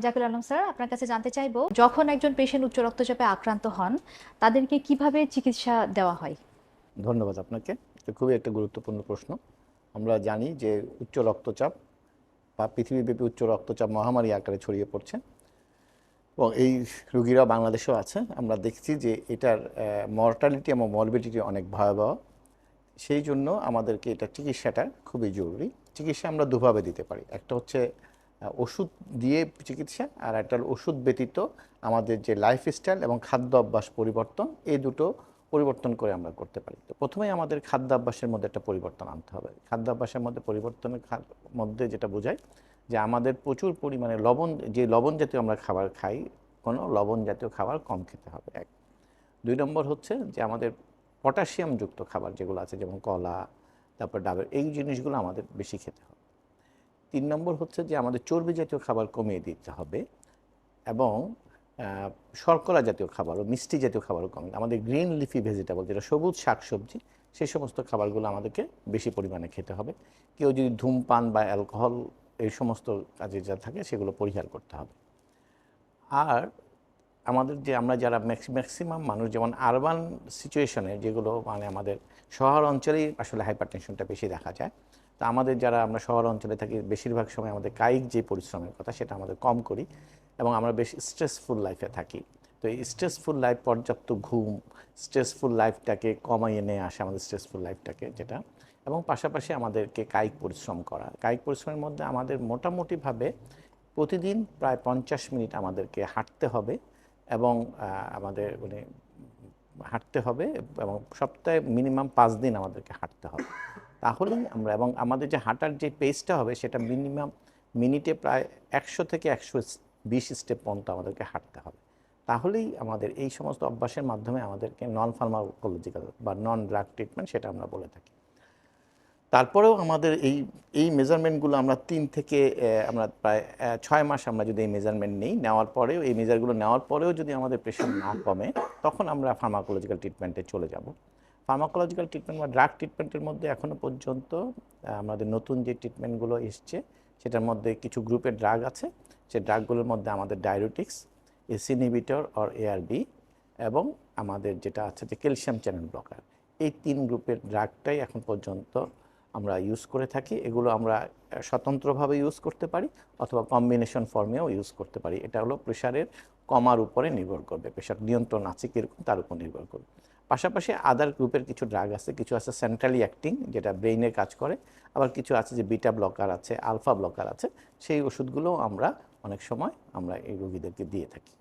Zakir Alam sir, আপনার কাছে জানতে চাইব, যখন একজন পেশেন্ট উচ্চ রক্তচাপে আক্রান্ত হন, তাদেরকে কীভাবে চিকিৎসা দেওয়া হয়? ধন্যবাদ আপনাকে। এটা খুবই একটা গুরুত্বপূর্ণ প্রশ্ন। আমরা জানি যে উচ্চ রক্তচাপ বা পৃথিবীব্যাপী উচ্চ রক্তচাপ মহামারী আকারে ছড়িয়ে পড়ছে। এবং এই রুগীরা বাংলাদেশেও আছে। আমরা দেখছি যে এটার মর্টালিটি এবং মরবিডিটি অনেক ভয়াবহ। সেই জন্য আমাদেরকে এটা চিকিৎসাটা খুবই জরুরি। চিকিৎসা আমরা দুভাবে দিতে পারি। একটা হচ্ছে ওষুধ দিয়ে চিকিৎসা আর একটা ওষুধ ব্যতীত আমাদের যে লাইফস্টাইল এবং খাদ্য অভ্যাস পরিবর্তন, এই দুটো পরিবর্তন করে আমরা করতে পারি। তো প্রথমেই আমাদের খাদ্যাভ্যাসের মধ্যে একটা পরিবর্তন আনতে হবে। খাদ্যাভ্যাসের মধ্যে পরিবর্তনের মধ্যে যেটা বোঝায় যে আমাদের প্রচুর পরিমাণে লবণ, যে লবণ জাতীয় আমরা খাবার খাই, কোনো লবণ জাতীয় খাবার কম খেতে হবে, এক। দুই নম্বর হচ্ছে যে আমাদের পটাশিয়ামযুক্ত খাবার যেগুলো আছে, যেমন কলা, তারপর ডাবের, এই জিনিসগুলো আমাদের বেশি খেতে হবে। তিন নম্বর হচ্ছে যে আমাদের চর্বি জাতীয় খাবার কমিয়ে দিতে হবে এবং শর্করা জাতীয় খাবার ও মিষ্টি জাতীয় খাবারও কম। আমাদের গ্রিন লিফি ভেজিটেবল যেটা সবুজ শাকসবজি সেই সমস্ত খাবারগুলো আমাদেরকে বেশি পরিমাণে খেতে হবে। কেউ যদি ধূমপান বা অ্যালকোহল এই সমস্ত কাজে যা থাকে সেগুলো পরিহার করতে হবে। আর আমাদের যে আমরা যারা ম্যাক্সিমাম মানুষ, যেমন আরবান সিচুয়েশনে যেগুলো মানে আমাদের শহর অঞ্চলেই আসলে হাইপার টেনশনটা বেশি দেখা যায় তো আমাদের যারা আমরা শহর অঞ্চলে থাকি, বেশিরভাগ সময় আমাদের কায়িক যে পরিশ্রমের কথা সেটা আমাদের কম করি এবং আমরা বেশ স্ট্রেসফুল লাইফে থাকি। তো এই স্ট্রেসফুল লাইফ পর্যাপ্ত ঘুম স্ট্রেসফুল লাইফটাকে কমাইয়ে নিয়ে আসে আমাদের স্ট্রেসফুল লাইফটাকে যেটা। এবং পাশাপাশি আমাদেরকে কায়িক পরিশ্রম করা। কায়িক পরিশ্রমের মধ্যে আমাদের মোটামুটিভাবে প্রতিদিন প্রায় পঞ্চাশ মিনিট আমাদেরকে হাঁটতে হবে এবং আমাদের মানে হাঁটতে হবে এবং সপ্তাহে মিনিমাম পাঁচ দিন আমাদেরকে হাঁটতে হবে। তাহলেই আমরা এবং আমাদের যে হাঁটার যে পেসটা হবে সেটা মিনিমাম মিনিটে প্রায় একশো থেকে একশো বিশ স্টেপ পর্যন্ত আমাদেরকে হাঁটতে হবে। তাহলেই আমাদের এই সমস্ত অভ্যাসের মাধ্যমে আমাদেরকে নন ফার্মাকোলজিক্যাল বা নন ড্রাগ ট্রিটমেন্ট সেটা আমরা বলে থাকি। তারপরেও আমাদের এই এই মেজারমেন্টগুলো আমরা তিন থেকে আমরা প্রায় ছয় মাস আমরা যদি এই মেজারমেন্ট নিই, নেওয়ার পরেও, এই মেজারগুলো নেওয়ার পরেও যদি আমাদের প্রেশার না কমে, তখন আমরা ফার্মাকোলজিক্যাল ট্রিটমেন্টে চলে যাব। ফার্মাকোলজিক্যাল ট্রিটমেন্ট বা ড্রাগ ট্রিটমেন্টের মধ্যে এখনও পর্যন্ত আমাদের নতুন যে ট্রিটমেন্টগুলো এসছে, সেটার মধ্যে কিছু গ্রুপের ড্রাগ আছে। সে ড্রাগগুলোর মধ্যে আমাদের ডায়োটিক্স এসিনিবিটর অর এআরবি এবং আমাদের যেটা আছে যে ক্যালসিয়াম চ্যানেল ব্লকার এই তিন গ্রুপের ড্রাগটাই এখন পর্যন্ত আমরা ইউজ করে থাকি। এগুলো আমরা স্বতন্ত্রভাবে ইউজ করতে পারি অথবা কম্বিনেশন ফর্মেও ইউজ করতে পারি। এটা হলো প্রেশারের কমার উপরে নির্ভর করবে। প্রেশার নিয়ন্ত্রণ আছে কীরকম, তার উপর নির্ভর করবে। পাশাপাশি আদার গ্রুপের কিছু ড্রাগ আছে, কিছু আছে সেন্ট্রালি অ্যাক্টিং যেটা ব্রেইনের কাজ করে, আবার কিছু আছে যে বিটা ব্লকার আছে আলফা ব্লকার আছে, সেই ওষুধগুলোও আমরা অনেক সময় আমরা এই রোগীদেরকে দিয়ে থাকি।